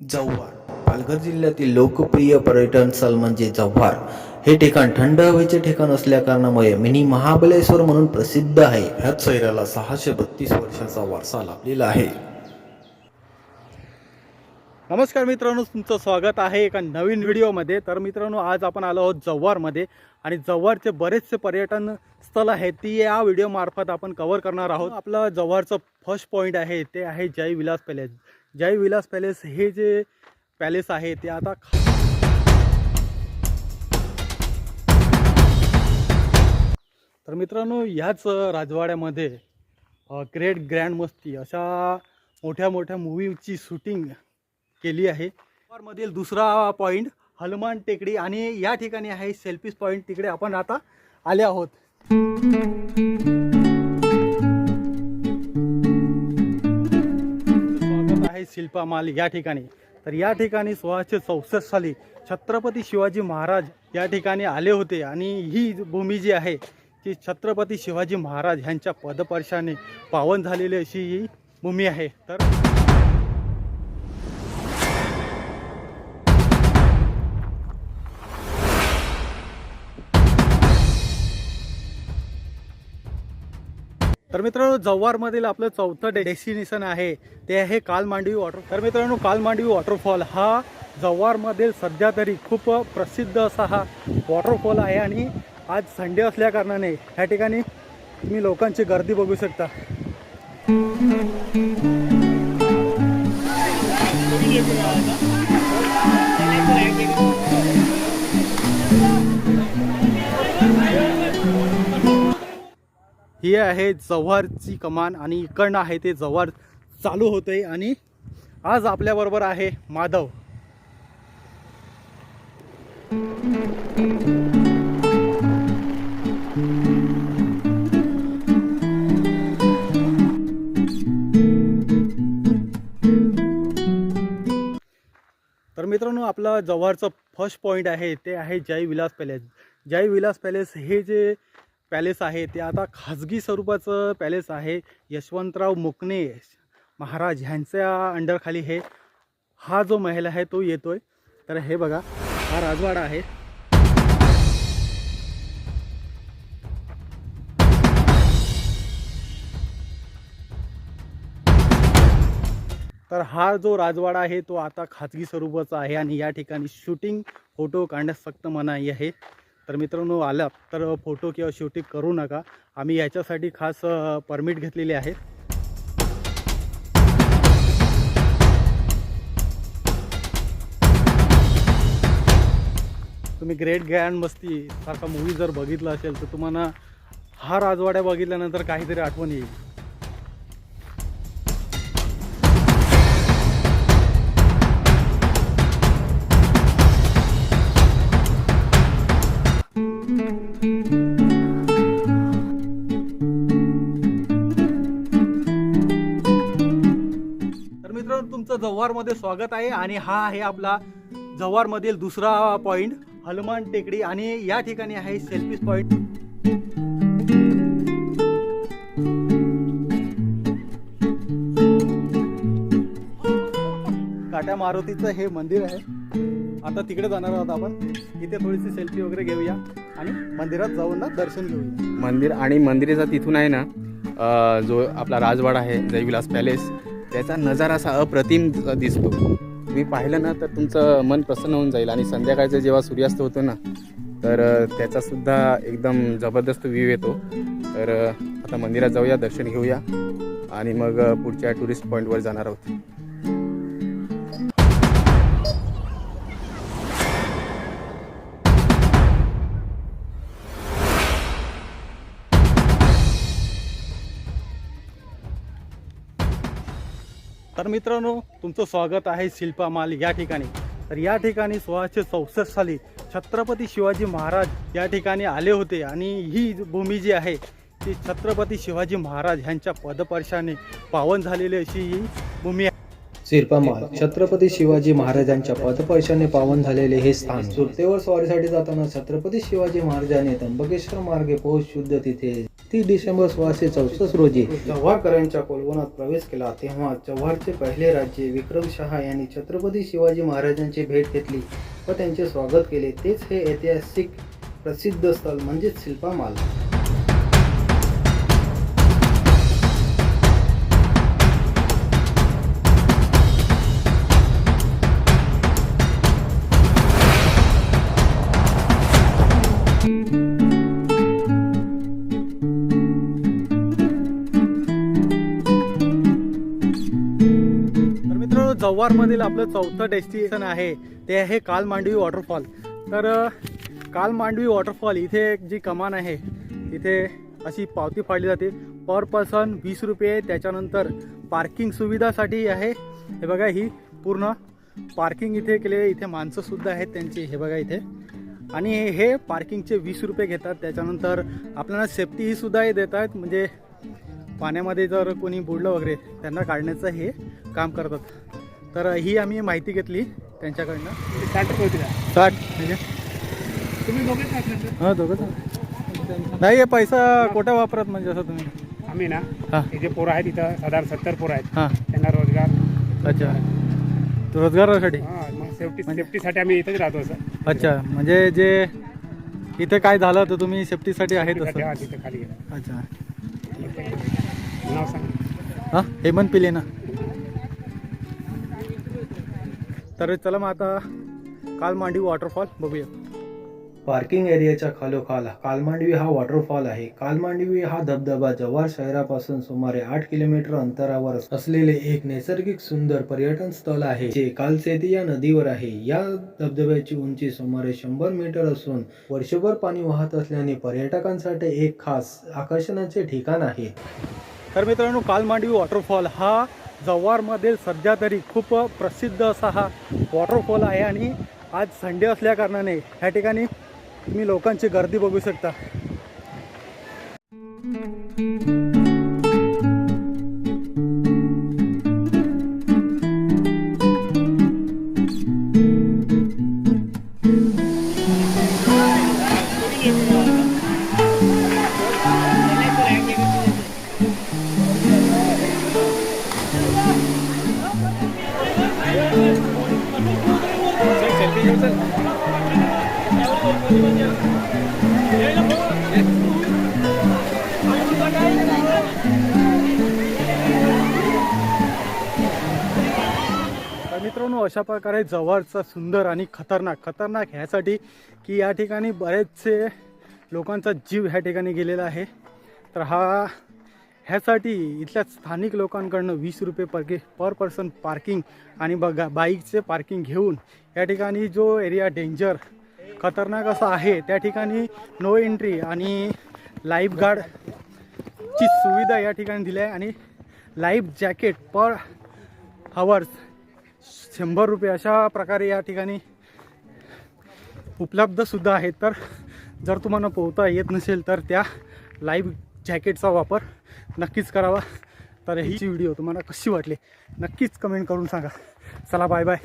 जव्हार. पालघर जिल्ह्यातील लोकप्रिय पर्यटन स्थळ म्हणजे जव्हार. हे ठिकाण थंड हवेचे ठिकाण असल्याकारणामुळे मिनी महाबलेश्वर म्हणून प्रसिद्ध आहे. ह्याच शहराला सहाशे बत्तीस वर्षाचा वारसा लाभलेला आहे. नमस्कार मित्रांनो तुमचं स्वागत आहे एका नवीन व्हिडिओमध्ये. तर मित्रांनो आज आपण आलो आहोत जव्हारमध्ये आणि जव्हारचे बरेचसे पर्यटन स्थळ आहेत ती या व्हिडिओमार्फत आपण कव्हर करणार आहोत. आपलं जव्हारचं फर्स्ट पॉईंट आहे ते आहे जय विलास पॅलेस जय विलास पॅलेस हे जे पॅलेस आहे ते आता खा- तर मित्रांनो ह्याच राजवाड्यामध्ये ग्रेट ग्रँड मस्ती अशा मोठ्या मोठ्या मूवीची शूटिंग केली आहे. मधील दुसरा पॉईंट हनुमान टेकडी आणि या ठिकाणी आहे सेल्फीस पॉईंट तिकडे आपण आता आले आहोत. शिल्पा माल या ठिकाणी. तर या ठिकाणी सोळाशे चौसष्ट साली छत्रपती शिवाजी महाराज या ठिकाणी आले होते आणि ही भूमी जी आहे ती छत्रपती शिवाजी महाराज ह्यांच्या पदपर्शाने पावन झालेली अशी ही भूमी आहे. तर तर मित्रांनो जव्हारमधील आपलं चौथं डेस्टिनेशन आहे ते आहे कालमांडवी वॉटर तर मित्रांनो कालमांडवी वॉटरफॉल हा जव्हारमधील सध्या तरी खूप प्रसिद्ध असा हा वॉटरफॉल आहे आणि आज संडे असल्या कारणाने ह्या ठिकाणी तुम्ही लोकांची गर्दी बघू शकता. हे आहे जव्हारची कमान आणि इकडनं आहे ते जव्हार चालू होते आणि आज आपल्याबरोबर आहे माधव. तर मित्रांनो आपला जव्हारचं फर्स्ट पॉईंट आहे ते आहे जय विलास पॅलेस जय विलास पॅलेस हे जे पॅलेस आहे ते आता खाजगी स्वरूपाचं पॅलेस आहे. यशवंतराव मुकणे महाराज ह्यांच्या अंडरखाली हे हा जो महल आहे तो येतोय. तर हे बघा हा राजवाडा आहे. तर हा जो राजवाडा आहे तो आता खाजगी स्वरूपाचा आहे आणि या ठिकाणी शूटिंग फोटो काढण्यास सक्त मनाई आहे. तर मित्रांनो आलात तर फोटो किंवा शूटिंग करू नका. आम्ही याच्यासाठी खास परमिट घेतलेली आहे. तुम्ही ग्रेट ग्रँड मस्ती सारखा मूवी जर बघितला असेल तर तुम्हाला हा राजवाड्या बघितल्यानंतर काहीतरी आठवण येईल. तुमचं जव्हारमध्ये स्वागत आहे आणि हा आहे आपला जव्हारमधील दुसरा पॉईंट हनुमान टेकडी. आणि या ठिकाणी आहे सेल्फीस पॉईंट काट्या मारुतीचं हे मंदिर आहे. आता तिकडे जाणार आहोत आपण. इथे थोडीशी सेल्फी वगैरे घेऊया आणि मंदिरात जाऊन ना दर्शन घेऊया. मंदिर आणि मंदिराचा तिथून आहे ना जो आपला राजवाडा आहे जयविलास पॅलेस त्याचा नजारा असा अप्रतिम दिसतो. तुम्ही पाहिलं ना तर तुमचं मन प्रसन्न होऊन जाईल. आणि संध्याकाळचं जेव्हा सूर्यास्त होतो ना तर त्याचासुद्धा एकदम जबरदस्त व्ह्यू येतो. तर आता मंदिरात जाऊया दर्शन घेऊया. आणि मग पुढच्या टुरिस्ट पॉईंटवर जाणार आहोत. तर मित्रांनो तुमचं स्वागत आहे शिल्पामाल या ठिकाणी. तर या ठिकाणी सोळाशे चौसष्ट साली छत्रपती शिवाजी महाराज या ठिकाणी आले होते आणि ही भूमी जी आहे ती छत्रपती शिवाजी महाराज ह्यांच्या पदपर्शाने पावन झालेली अशी ही भूमी आहे. सिरपामाल छत्रपती शिवाजी महाराजांच्या पदपर्शाने पावन झालेले हे स्थान. सुरतेवर स्वारीसाठी जाताना छत्रपती शिवाजी महाराजांनी त्र्यंबकेश्वर मार्गे पोहोच शुद्ध तिथे. तीस डिसेंबर सोळाशे चौसष्ट रोजी जव्हारकरांच्या कोलवणात प्रवेश केला तेव्हा जव्हारचे पहिले राज्य विक्रमशहा यांनी छत्रपती शिवाजी महाराजांची भेट घेतली व त्यांचे स्वागत केले. तेच हे ऐतिहासिक प्रसिद्ध स्थळ म्हणजेच शिल्पामाल तर आपलं चौथं डेस्टिनेशन आहे ते आहे काल मांडवी वॉटरफॉल. तर कालमांडवी काल मांडवी वॉटरफॉल इथे एक जी कमान आहे इथे अशी पावती फाडली जाते. पर पर्सन वीस रुपये त्याच्यानंतर पार्किंग सुविधासाठी आहे. हे बघा ही पूर्ण पार्किंग इथे केले इथे माणसंसुद्धा आहेत त्यांची हे बघा इथे. आणि हे पार्किंगचे वीस रुपये घेतात त्याच्यानंतर आपल्याला सेफ्टी ही सुद्धा हे देत आहेत म्हणजे पाण्यामध्ये जर कोणी बुडलं वगैरे त्यांना काढण्याचं हे काम करतात. तर ही आम्ही माहिती घेतली त्यांच्याकडनं. साठ रुपये होती का? साठ. म्हणजे? तुम्ही दोघेच हां दोघं नाही हे पैसा कोठा वापरत म्हणजे असं तुम्ही? आम्ही ना हां. हे जे पोरं आहेत इथं साधारण सत्तर पोरं आहेत. हां. त्यांना रोजगार. अच्छा. रोजगारासाठी? हां मग सेफ्टी सेफ्टीसाठी आम्ही इथंच राहतो असं अच्छा म्हणजे जे इथे काय झालं तर तुम्ही सेफ्टीसाठी आहे तसं तिथं खाली गेला. अच्छा. नाव सांग. हां हेमंत पिले ना तर चला मग आता काल मांडी वॉटरफॉल बघूया. पार्किंग एरियाच्या खालोखाल कालमांडवी हा वॉटरफॉल आहे. कालमांडवी हा धबधबा जव्हार शहरापासून सुमारे आठ किलोमीटर अंतरावर असलेले एक नैसर्गिक सुंदर पर्यटन स्थळ आहे जे कालसेती या नदीवर आहे. या धबधब्याची उंची सुमारे शंभर मीटर असून वर्षभर पाणी वाहत असल्याने पर्यटकांसाठी एक खास आकर्षणाचे ठिकाण आहे. तर मित्रांनो कालमांडवी वॉटरफॉल हा जव्हारमधील सध्या तरी खूप प्रसिद्ध असा हा वॉटरफॉल आहे आणि आज संडे असल्याकारणाने ह्या ठिकाणी तुम्ही लोकांची गर्दी बघू शकता. मित्रांनो अशा प्रकारे जवळचा सुंदर आणि खतरनाक खतरनाक ह्यासाठी की या ठिकाणी बरेचसे लोकांचा जीव ह्या ठिकाणी गेलेला आहे. तर हा ह्यासाठी इथल्या स्थानिक लोकांकडनं वीस रुपये पर पर पर्सन पार्किंग आणि बघा बाईकचे पार्किंग घेऊन या ठिकाणी जो एरिया डेंजर खतरनाक असा आहे त्या ठिकाणी नो एंट्री आणि लाईफ गार्डची सुविधा या ठिकाणी दिली आहे आणि लाईफ जॅकेट पर हवर्स शंभर रुपये अशा प्रकारे या ठिकाणी उपलब्धसुद्धा आहेत. तर जर तुम्हाला पोहता येत नसेल तर त्या लाईव्ह जॅकेटचा वापर नक्कीच करावा. तर ही व्हिडिओ तुम्हाला कशी वाटली? नक्कीच कमेंट करून सांगा. चला बाय बाय